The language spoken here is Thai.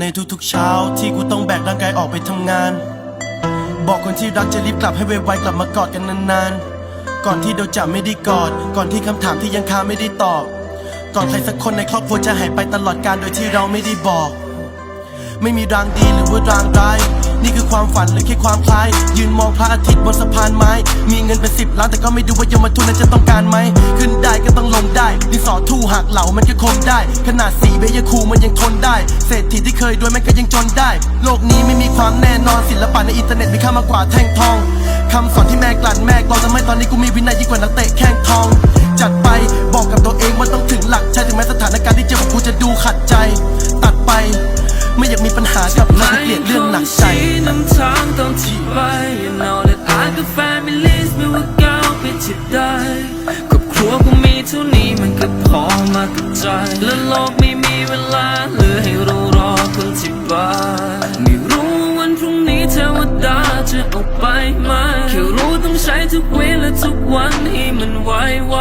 ในทุกๆเช้าที่กูต้องแบกร่างกายออกไปทำงาน บอกคนที่รักจะรีบกลับให้ไวๆกลับมากอดกันนานๆ ก่อนที่เราจะไม่ได้กอด ก่อนที่คำถามที่ยังคาไม่ได้ตอบ ก่อนใครสักคนในครอบครัวจะหายไปตลอดการโดยที่เราไม่ได้บอก ไม่มีรางดีหรือว่ารางร้ายนี่คือความฝันหรือแค่ความคล้าย ยืนมองพระอาทิตย์บนสะพานไม้ มีเงินเป็นสิบล้านแต่ก็ไม่ดูว่ายมทุนนั้นจะต้องการไหมขึ้น ได้ดินสอทู่หักเหลามันก็คมได้ ขนาดสีเบยคูมันยังทนได้ เศรษฐีที่เคยรวยมันก็ยังจนได้ โลกนี้ไม่มีความแน่นอนศิลปะในอินเทอร์เน็ตมีค่ามากกว่าแท่งทองคำสอนที่แม่กลั่นแม่กลอนทำให้ตอนนี้กูมีวินัยยิ่งกว่านักเตะแข้งทอง จัดไปบอกกับตัวเองว่าต้องถึงหลักใช่ถึงแม้สถานการณ์ที่เจอของกูจะดูขัดใจ ตัดไป ไม่อยากมีปัญหากับนักเกลียดเรื่องหนักใจชี้ เท่านี้มันก็พอมากับใจ และโลกไม่มีเวลาเหลือให้เรารอคนที่บ้าไม่รู้วันพรุ่งนี้เทวดาจะเอาไปไหมแค่รู้ต้องใช้ทุกเวลาทุกวันให้มันไวไว